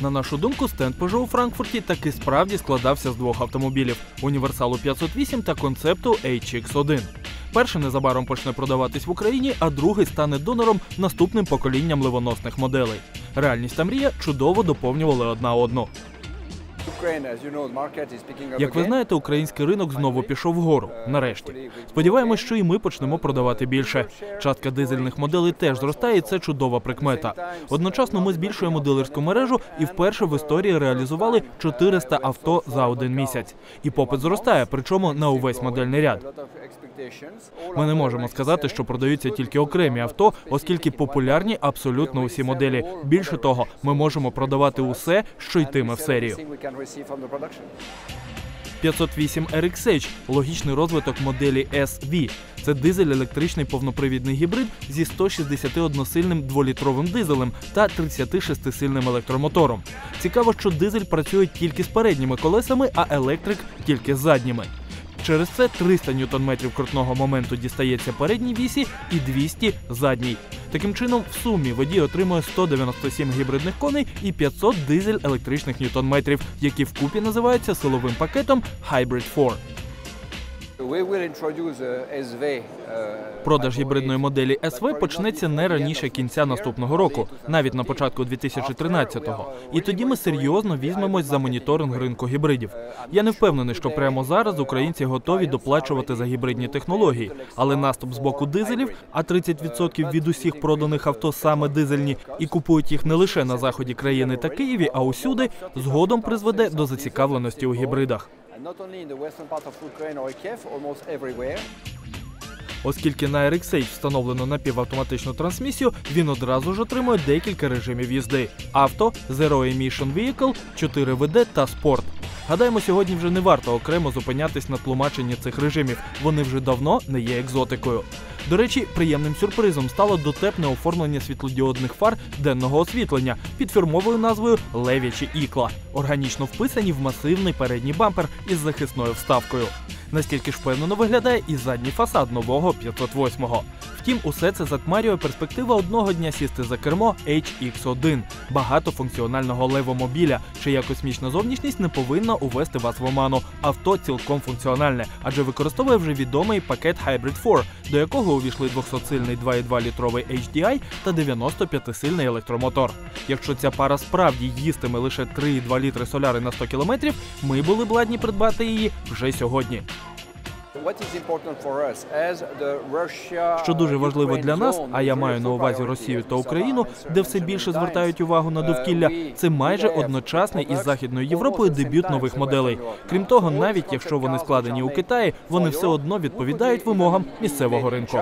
На нашу думку, стенд Peugeot у Франкфурті таки справді складався з двох автомобілів: універсалу 508 та концепту HX1. Перший незабаром почне продаватись в Україні, а другий стане донором наступним поколінням ливоносних моделей. Реальність та мрія чудово доповнювали одна одну. Як ви знаєте, український ринок знову пішов вгору. Нарешті сподіваємось, що і ми почнемо продавати більше. Частка дизельних моделей теж зростає. і Це чудова прикмета. Одночасно ми збільшуємо дилерську мережу і вперше в історії реалізували 400 авто за один місяць. І попит зростає, причому на увесь модельний ряд. Ми не можемо сказати, що продаються тільки окремі авто, оскільки популярні абсолютно усі моделі. Більше того, ми можемо продавати усе, що йтиме в серію. 508 RXH – логічний розвиток моделі SV. Це дизель-електричний повнопривідний гібрид зі 161-сильним дволітровим дизелем та 36-сильним електромотором. Цікаво, що дизель працює тільки з передніми колесами, а електрик тільки з задніми. Через це 300 ньютон-метрів крутного моменту дістається передній вісі і 200 задній. Таким чином, в сумі водій отримує 197 гібридних коней і 500 дизель-електричних ньютон-метрів, які вкупі називаються силовим пакетом Hybrid 4. Продаж гібридної моделі СВ почнеться не раніше кінця наступного року, навіть на початку 2013-го. І тоді ми серйозно візьмемось за моніторинг ринку гібридів. Я не впевнений, що прямо зараз українці готові доплачувати за гібридні технології, але наступ з боку дизелів, а 30% від усіх проданих авто саме дизельні, і купують їх не лише на заході країни та Києві, а усюди, згодом призведе до зацікавленості у гібридах. Not only in the western part of Ukraine or Kiev, almost everywhere. Оскільки на RX-8 встановлено напівавтоматичну трансмісію, він одразу ж отримує декілька режимів їзди: авто, Zero Emission Vehicle, 4 wd та спорт. Гадаємо, сьогодні вже не варто окремо зупинятись на тлумаченні цих режимів. Вони вже давно не є екзотикою. До речі, приємним сюрпризом стало дотепне оформлення світлодіодних фар денного освітлення під фірмовою назвою лев'ячі ікла, органічно вписані в масивний передній бампер із захисною вставкою. Настільки ж впевнено виглядає і задній фасад нового 508-го. Втім, усе це затмарює перспектива одного дня сісти за кермо HX1 – багатофункціонального левомобіля, чия космічна зовнішність не повинна увести вас в оману. Авто цілком функціональне, адже використовує вже відомий пакет Hybrid 4, до якого увійшли 200-сильний 2,2 літровий HDI та 95-сильний електромотор. Якщо ця пара справді їстиме лише 3,2 літри соляри на 100 кілометрів, ми були б ладні придбати її вже сьогодні. Що дуже важливо для нас, а я маю на увазі Росію та Україну, де все більше звертають увагу на Uh, довкілля. Це майже одночасний із західною Європою дебют нових моделей. Крім того, навіть якщо вони складені у Китаї, вони все одно відповідають вимогам місцевого ринку.